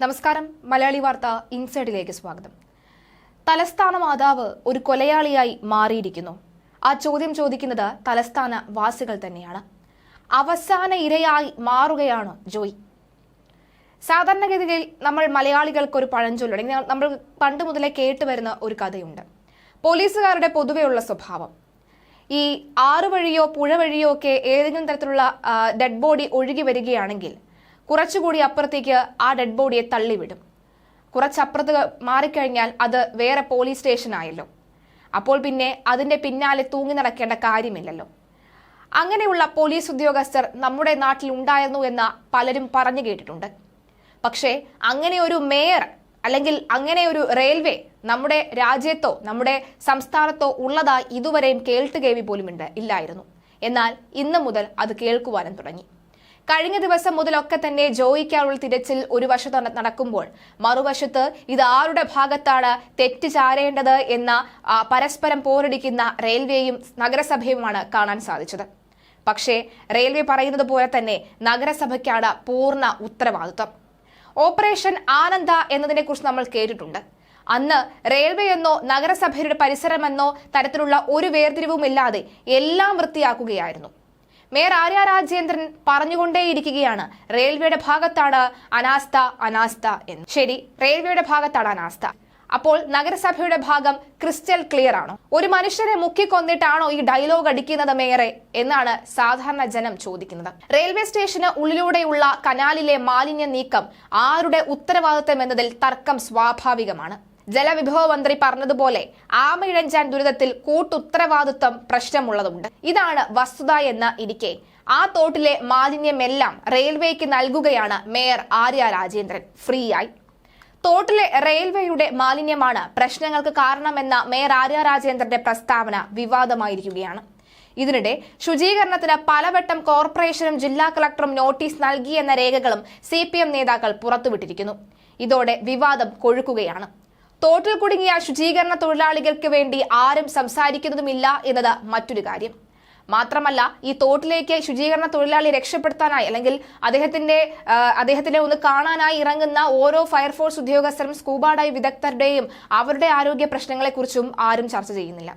നമസ്കാരം. മലയാളി വാർത്ത ഇൻസൈഡിലേക്ക് സ്വാഗതം. തലസ്ഥാന മാതാവ് ഒരു കൊലയാളിയായി മാറിയിരിക്കുന്നു. ആ ചോദ്യം ചോദിക്കുന്നത് തലസ്ഥാന വാസികൾ തന്നെയാണ്. അവസാന ഇരയായി മാറുകയാണ് ജോയി. സാധാരണഗതിയിൽ നമ്മൾ മലയാളികൾക്ക് ഒരു പഴഞ്ചൊല്ല് നമ്മൾ പണ്ട് മുതലേ കേട്ടുവരുന്ന ഒരു കഥയുണ്ട്. പോലീസുകാരുടെ പൊതുവെയുള്ള സ്വഭാവം. ഈ ആറ് വഴിയോ പുഴ വഴിയോ ഒക്കെ ഏതെങ്കിലും തരത്തിലുള്ള ഡെഡ് ബോഡി ഒഴുകി വരികയാണെങ്കിൽ കുറച്ചുകൂടി അപ്പുറത്തേക്ക് ആ ഡെഡ് ബോഡിയെ തള്ളിവിടും. കുറച്ചപ്പുറത്ത് മാറിക്കഴിഞ്ഞാൽ അത് വേറെ പോലീസ് സ്റ്റേഷനായല്ലോ അപ്പോൾ പിന്നെ അതിന്റെ പിന്നാലെ തൂങ്ങി നടക്കേണ്ട കാര്യമില്ലല്ലോ. അങ്ങനെയുള്ള പോലീസ് ഉദ്യോഗസ്ഥർ നമ്മുടെ നാട്ടിൽ ഉണ്ടായിരുന്നു എന്ന് പലരും പറഞ്ഞു കേട്ടിട്ടുണ്ട്. പക്ഷേ അങ്ങനെ ഒരു മേയർ അല്ലെങ്കിൽ അങ്ങനെ ഒരു റെയിൽവേ നമ്മുടെ രാജ്യത്തോ നമ്മുടെ സംസ്ഥാനത്തോ ഉള്ളതായി ഇതുവരെയും കേൾട്ട് കേവി പോലും ഇല്ലായിരുന്നു. എന്നാൽ ഇന്ന് മുതൽ അത് കേൾക്കുവാനും തുടങ്ങി. കഴിഞ്ഞ ദിവസം മുതലൊക്കെ തന്നെ ജോയിക്കാനുള്ള തിരച്ചിൽ ഒരു വശത്ത് നടക്കുമ്പോൾ മറുവശത്ത് ഇത് ആരുടെ ഭാഗത്താണ് തെറ്റ് ചാരേണ്ടത് എന്ന പരസ്പരം പോരടിക്കുന്ന റെയിൽവേയും നഗരസഭയുമാണ് കാണാൻ സാധിച്ചത്. പക്ഷേ റെയിൽവേ പറയുന്നത് പോലെ തന്നെ നഗരസഭയ്ക്കാണ് പൂർണ ഉത്തരവാദിത്വം. ഓപ്പറേഷൻ ആനന്ദ എന്നതിനെ കുറിച്ച് നമ്മൾ കേട്ടിട്ടുണ്ട്. അന്ന് റെയിൽവേ എന്നോ നഗരസഭയുടെ പരിസരമെന്നോ തരത്തിലുള്ള ഒരു വേർതിരിവുമില്ലാതെ എല്ലാം വൃത്തിയാക്കുകയായിരുന്നു. മേയർ ആര്യ രാജേന്ദ്രൻ പറഞ്ഞുകൊണ്ടേയിരിക്കുകയാണ്. റെയിൽവേയുടെ ഭാഗത്താണ് അനാസ്ഥ അനാസ്ഥ എന്ന്. ശരി റെയിൽവേയുടെ ഭാഗത്താണ് അനാസ്ഥ. അപ്പോൾ നഗരസഭയുടെ ഭാഗം ക്രിസ്റ്റൽ ക്ലിയർ ആണോ? ഒരു മനുഷ്യരെ മുക്കിക്കൊന്നിട്ടാണോ ഈ ഡയലോഗ് അടിക്കുന്നത് മേയറെ എന്നാണ് സാധാരണ ജനം ചോദിക്കുന്നത്. റെയിൽവേ സ്റ്റേഷന് ഉള്ളിലൂടെയുള്ള കനാലിലെ മാലിന്യ നീക്കം ആരുടെ ഉത്തരവാദിത്തം എന്നതിൽ തർക്കം സ്വാഭാവികമാണ്. ജലവിഭവ മന്ത്രി പറഞ്ഞതുപോലെ ആമയിഴഞ്ചാൻ ദുരിതത്തിൽ കൂട്ടുത്തരവാദിത്വം പ്രശ്നമുള്ളതുണ്ട്. ഇതാണ് വസ്തുത എന്ന് ഇരിക്കെ. ആ തോട്ടിലെ മാലിന്യമെല്ലാം റെയിൽവേക്ക് നൽകുകയാണ് മേയർ ആര്യ രാജേന്ദ്രൻ. ഫ്രീ ആയി തോട്ടിലെ റെയിൽവേയുടെ മാലിന്യമാണ് പ്രശ്നങ്ങൾക്ക് കാരണമെന്ന മേയർ ആര്യ രാജേന്ദ്രന്റെ പ്രസ്താവന വിവാദമായിരിക്കുകയാണ്. ഇതിനിടെ ശുചീകരണത്തിന് പലവട്ടം കോർപ്പറേഷനും ജില്ലാ കളക്ടറും നോട്ടീസ് നൽകിയെന്ന രേഖകളും സി നേതാക്കൾ പുറത്തുവിട്ടിരിക്കുന്നു. ഇതോടെ വിവാദം കൊഴുക്കുകയാണ്. തോട്ടിൽ കുടുങ്ങിയ ശുചീകരണ തൊഴിലാളികൾക്ക് വേണ്ടി ആരും സംസാരിക്കുന്നതുമില്ല എന്നത് മറ്റൊരു കാര്യം. മാത്രമല്ല ഈ തോട്ടിലേക്ക് ശുചീകരണ തൊഴിലാളി രക്ഷപ്പെടുത്താനായി അല്ലെങ്കിൽ അദ്ദേഹത്തിന്റെ അദ്ദേഹത്തിനെ ഒന്ന് കാണാനായി ഇറങ്ങുന്ന ഓരോ ഫയർഫോഴ്സ് ഉദ്യോഗസ്ഥരും സ്കൂബ ഡൈവ് വിദഗ്ധരുടെയും അവരുടെ ആരോഗ്യ പ്രശ്നങ്ങളെക്കുറിച്ചും ആരും ചർച്ച ചെയ്യുന്നില്ല.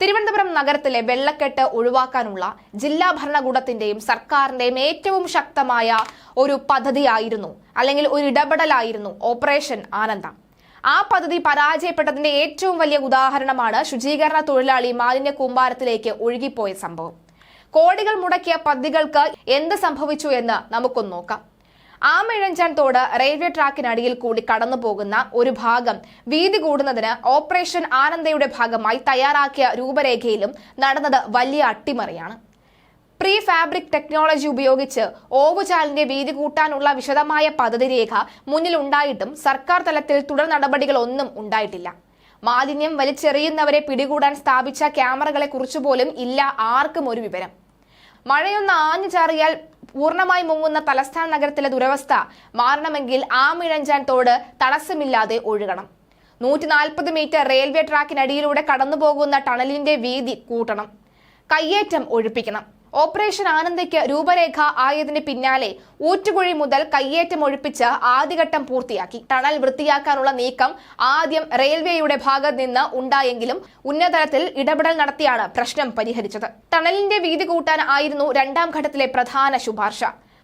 തിരുവനന്തപുരം നഗരത്തിലെ വെള്ളക്കെട്ട് ഒഴിവാക്കാനുള്ള ജില്ലാ ഭരണകൂടത്തിന്റെയും സർക്കാരിന്റെയും ഏറ്റവും ശക്തമായ ഒരു പദ്ധതിയായിരുന്നു. അല്ലെങ്കിൽ ഒരു ഇടപെടലായിരുന്നു ഓപ്പറേഷൻ ആനന്ദ. ആ പദ്ധതി പരാജയപ്പെട്ടതിന്റെ ഏറ്റവും വലിയ ഉദാഹരണമാണ് ശുചീകരണ തൊഴിലാളി മാലിന്യ കൂമ്പാരത്തിലേക്ക് ഒഴുകിപ്പോയ സംഭവം. കോടികൾ മുടക്കിയ പദ്ധതികൾക്ക് എന്ത് സംഭവിച്ചു എന്ന് നമുക്കൊന്ന് നോക്കാം. ആമിഴഞ്ചാൻ തോട് റെയിൽവേ ട്രാക്കിനടിയിൽ കൂടി കടന്നു പോകുന്ന ഒരു ഭാഗം വീതി കൂടുന്നതിന് ഓപ്പറേഷൻ ആനന്ദയുടെ ഭാഗമായി തയ്യാറാക്കിയ രൂപരേഖയിലും നടന്നത് വലിയ അട്ടിമറിയാണ്. പ്രീ ഫാബ്രിക് ടെക്നോളജി ഉപയോഗിച്ച് ഓവുചാലിന്റെ വീതി കൂട്ടാനുള്ള വിശദമായ പദ്ധതി രേഖ മുന്നിലുണ്ടായിട്ടും സർക്കാർ തലത്തിൽ തുടർ നടപടികളൊന്നും ഉണ്ടായിട്ടില്ല. മാലിന്യം വലിച്ചെറിയുന്നവരെ പിടികൂടാൻ സ്ഥാപിച്ച ക്യാമറകളെ കുറിച്ചുപോലും ഇല്ല ആർക്കും ഒരു വിവരം. മഴയൊന്ന് ആഞ്ഞു ചാറിയാൽ പൂർണമായി മുങ്ങുന്ന തലസ്ഥാന നഗരത്തിലെ ദുരവസ്ഥ മാറണമെങ്കിൽ ആമിഴഞ്ചാൻ തോട് തടസ്സമില്ലാതെ ഒഴുകണം. നൂറ്റി നാൽപ്പത് മീറ്റർ റെയിൽവേ ട്രാക്കിനടിയിലൂടെ കടന്നുപോകുന്ന ടണലിന്റെ വീതി കൂട്ടണം. കയ്യേറ്റം ഒഴിപ്പിക്കണം. ഓപ്പറേഷൻ ആനന്ദയ്ക്ക് രൂപരേഖ ആയതിന് പിന്നാലെ ഊറ്റുകുഴി മുതൽ കയ്യേറ്റം ഒഴിപ്പിച്ച് ആദ്യഘട്ടം പൂർത്തിയാക്കി. ടണൽ വൃത്തിയാക്കാനുള്ള നീക്കം ആദ്യം റെയിൽവേയുടെ ഭാഗത്ത് നിന്ന് ഉണ്ടായെങ്കിലും ഉന്നതതലത്തിൽ ഇടപെടൽ നടത്തിയാണ് പ്രശ്നം പരിഹരിച്ചത്. ടണലിന്റെ വീതി കൂട്ടാൻ ആയിരുന്നു രണ്ടാം ഘട്ടത്തിലെ പ്രധാന ശുപാർശ.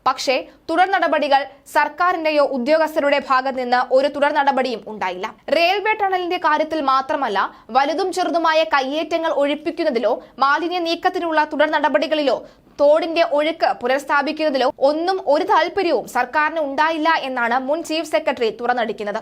പക്ഷേ തുടർ നടപടികൾ സർക്കാരിന്റെയോ ഉദ്യോഗസ്ഥരുടെ ഭാഗത്ത് നിന്ന് ഒരു തുടർ നടപടിയും ഉണ്ടായില്ല. റെയിൽവേ ടണലിന്റെ കാര്യത്തിൽ മാത്രമല്ല വലുതും ചെറുതുമായ കയ്യേറ്റങ്ങൾ ഒഴിപ്പിക്കുന്നതിലോ മാലിന്യ നീക്കത്തിനുള്ള തുടർ നടപടികളിലോ തോടിന്റെ ഒഴുക്ക് പുനഃസ്ഥാപിക്കുന്നതിലോ ഒന്നും ഒരു താല്പര്യവും സർക്കാരിന് ഉണ്ടായില്ല എന്നാണ് മുൻ ചീഫ് സെക്രട്ടറി തുറന്നടിക്കുന്നത്.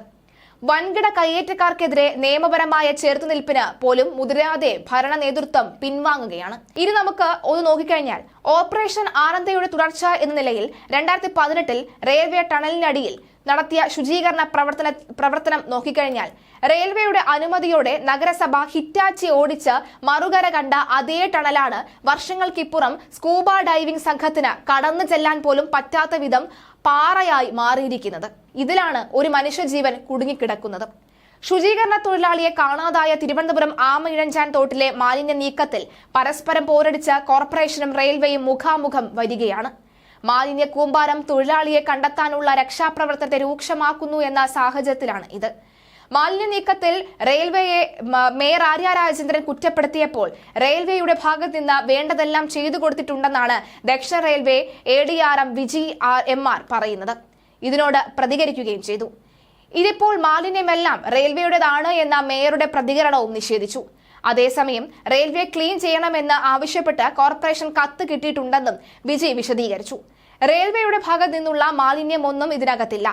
വൻകിട കയ്യേറ്റക്കാർക്കെതിരെ നിയമപരമായ ചെറുത്തുനിൽപ്പിന് പോലും മുതിരാതെ ഭരണ നേതൃത്വം പിൻവാങ്ങുകയാണ്. ഇനി നമുക്ക് ഒന്ന് നോക്കിക്കഴിഞ്ഞാൽ ഓപ്പറേഷൻ ആനന്ദയുടെ തുടർച്ച എന്ന നിലയിൽ രണ്ടായിരത്തി പതിനെട്ടിൽ റെയിൽവേ ടണലിനടിയിൽ നടത്തിയ ശുചീകരണ പ്രവർത്തന പ്രവർത്തനം നോക്കിക്കഴിഞ്ഞാൽ റെയിൽവേയുടെ അനുമതിയോടെ നഗരസഭ ഹിറ്റാച്ചി ഓടിച്ച് മറുകര കണ്ട അതേ ടണലാണ് വർഷങ്ങൾക്കിപ്പുറം സ്കൂബ ഡൈവിംഗ് സംഘത്തിന് കടന്നു ചെല്ലാൻ പോലും പറ്റാത്ത വിധം പാറയായി മാറിയിരിക്കുന്നത്. ഇതിലാണ് ഒരു മനുഷ്യജീവൻ കുടുങ്ങിക്കിടക്കുന്നത്. ശുചീകരണ തൊഴിലാളിയെ കാണാതായ തിരുവനന്തപുരം ആമയിഴഞ്ചാൻ തോട്ടിലെ മാലിന്യ നീക്കത്തിൽ പരസ്പരം പോരടിച്ച കോർപ്പറേഷനും റെയിൽവേയും മുഖാമുഖം വരികയാണ്. മാലിന്യ കൂമ്പാരം തൊഴിലാളിയെ കണ്ടെത്താനുള്ള രക്ഷാപ്രവർത്തനത്തെ രൂക്ഷമാക്കുന്നു എന്ന സാഹചര്യത്തിലാണ് ഇത്. മാലിന്യ നീക്കത്തിൽ റെയിൽവേയെ മേയർ ആര്യ രാജേന്ദ്രൻ കുറ്റപ്പെടുത്തിയപ്പോൾ റെയിൽവേയുടെ ഭാഗത്ത് നിന്ന് വേണ്ടതെല്ലാം ചെയ്തു കൊടുത്തിട്ടുണ്ടെന്നാണ് ദക്ഷിണ railway A D R M Viji R M R പറയുന്നത്. ഇതിനോട് പ്രതികരിക്കുകയും ചെയ്തു. ഇതിപ്പോൾ മാലിന്യമെല്ലാം റെയിൽവേയുടേതാണ് എന്ന മേയറുടെ പ്രതികരണവും നിഷേധിച്ചു. അതേസമയം റെയിൽവേ ക്ലീൻ ചെയ്യണമെന്ന് ആവശ്യപ്പെട്ട് കോർപ്പറേഷൻ കത്ത് കിട്ടിയിട്ടുണ്ടെന്നും വിജയ് വിശദീകരിച്ചു. റെയിൽവേയുടെ ഭാഗത്ത് നിന്നുള്ള മാലിന്യമൊന്നും ഇതിനകത്തില്ല.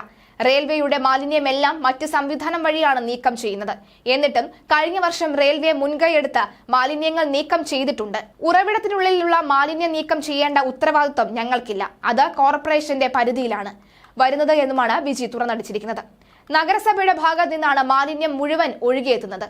റെയിൽവേയുടെ മാലിന്യമെല്ലാം മറ്റ് സംവിധാനം വഴിയാണ് നീക്കം ചെയ്യുന്നത്. എന്നിട്ടും കഴിഞ്ഞ വർഷം റെയിൽവേ മുൻകൈയെടുത്ത് മാലിന്യങ്ങൾ നീക്കം ചെയ്തിട്ടുണ്ട്. ഉറവിടത്തിനുള്ളിലുള്ള മാലിന്യം നീക്കം ചെയ്യേണ്ട ഉത്തരവാദിത്വം ഞങ്ങൾക്കില്ല. അത് കോർപ്പറേഷന്റെ പരിധിയിലാണ്. വരുന്നത് എന്നുമാണ് വിജി തുറന്നടിച്ചിരിക്കുന്നത്. നഗരസഭയുടെ ഭാഗത്ത് നിന്നാണ് മാലിന്യം മുഴുവൻ ഒഴുകിയെത്തുന്നത്.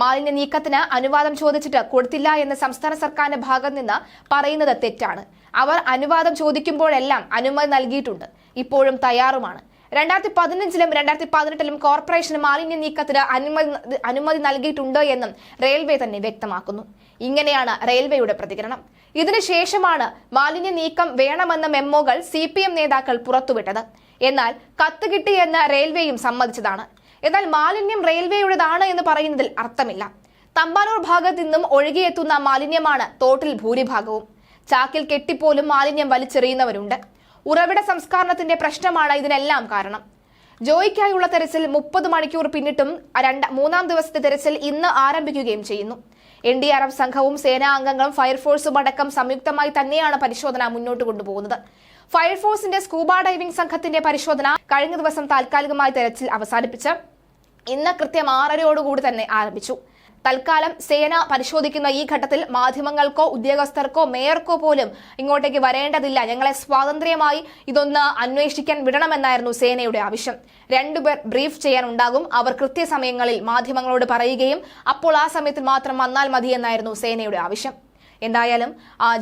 മാലിന്യ നീക്കത്തിന് അനുവാദം ചോദിച്ചിട്ട് കൊടുത്തില്ല എന്ന് സംസ്ഥാന സർക്കാരിന്റെ ഭാഗത്ത് നിന്ന് പറയുന്നത് തെറ്റാണ്. അവർ അനുവാദം ചോദിക്കുമ്പോഴെല്ലാം അനുമതി നൽകിയിട്ടുണ്ട്. ഇപ്പോഴും തയ്യാറുമാണ്. രണ്ടായിരത്തി പതിനഞ്ചിലും രണ്ടായിരത്തി പതിനെട്ടിലും കോർപ്പറേഷന് മാലിന്യ നീക്കത്തിന് അനുമതി അനുമതി നൽകിയിട്ടുണ്ട് എന്നും റെയിൽവേ തന്നെ വ്യക്തമാക്കുന്നു. ഇങ്ങനെയാണ് റെയിൽവേയുടെ പ്രതികരണം. ഇതിനുശേഷമാണ് മാലിന്യ നീക്കം വേണമെന്ന മെമ്മോകൾ സി നേതാക്കൾ പുറത്തുവിട്ടത്. എന്നാൽ കത്ത് കിട്ടിയെന്ന് റെയിൽവേയും സമ്മതിച്ചതാണ്. എന്നാൽ മാലിന്യം റെയിൽവേയുടേതാണ് എന്ന് പറയുന്നതിൽ അർത്ഥമില്ല. തമ്പാനൂർ ഭാഗത്ത് നിന്നും ഒഴുകിയെത്തുന്ന മാലിന്യമാണ് തോട്ടിൽ ഭൂരിഭാഗവും. ചാക്കിൽ കെട്ടിപ്പോലും മാലിന്യം വലിച്ചെറിയുന്നവരുണ്ട്. ഉറവിട സംസ്കാരണത്തിന്റെ പ്രശ്നമാണ് ഇതിനെല്ലാം കാരണം. ജോയിക്കായുള്ള തെരച്ചിൽ മുപ്പത് മണിക്കൂർ പിന്നിട്ടും രണ്ട് മൂന്നാം ദിവസത്തെ തെരച്ചിൽ ഇന്ന് ആരംഭിക്കുകയും ചെയ്യുന്നു. എൻ ഡി ആർ എഫ് സംഘവും സേനാ അംഗങ്ങളും ഫയർഫോഴ്സും അടക്കം സംയുക്തമായി തന്നെയാണ് പരിശോധന മുന്നോട്ട് കൊണ്ടുപോകുന്നത്. ഫയർഫോഴ്സിന്റെ സ്കൂബ ഡൈവിംഗ് സംഘത്തിന്റെ പരിശോധന കഴിഞ്ഞ ദിവസം താൽക്കാലികമായി തെരച്ചിൽ അവസാനിപ്പിച്ച് ഇന്ന് കൃത്യം ആറരയോടുകൂടി തന്നെ ആരംഭിച്ചു. തൽക്കാലം സേന പരിശോധിക്കുന്ന ഈ ഘട്ടത്തിൽ മാധ്യമങ്ങൾക്കോ ഉദ്യോഗസ്ഥർക്കോ മേയർക്കോ പോലും ഇങ്ങോട്ടേക്ക് വരേണ്ടതില്ല. ഞങ്ങളെ സ്വാതന്ത്ര്യമായി ഇതൊന്ന് അന്വേഷിക്കാൻ വിടണമെന്നായിരുന്നു സേനയുടെ ആവശ്യം. രണ്ടുപേർ ബ്രീഫ് ചെയ്യാൻ ഉണ്ടാകും അവർ കൃത്യസമയങ്ങളിൽ മാധ്യമങ്ങളോട് പറയുകയും അപ്പോൾ ആ സമയത്തിൽ മാത്രം വന്നാൽ മതി എന്നായിരുന്നു സേനയുടെ ആവശ്യം. എന്തായാലും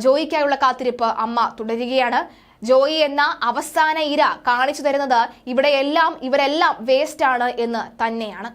ജോയിക്കായുള്ള കാത്തിരിപ്പ് അമ്മ തുടരുകയാണ്. ജോയി എന്ന അവസാന ഇര കാണിച്ചു തരുന്നത് ഇവിടെയെല്ലാം ഇവരെല്ലാം വേസ്റ്റ് ആണ് എന്ന് തന്നെയാണ്.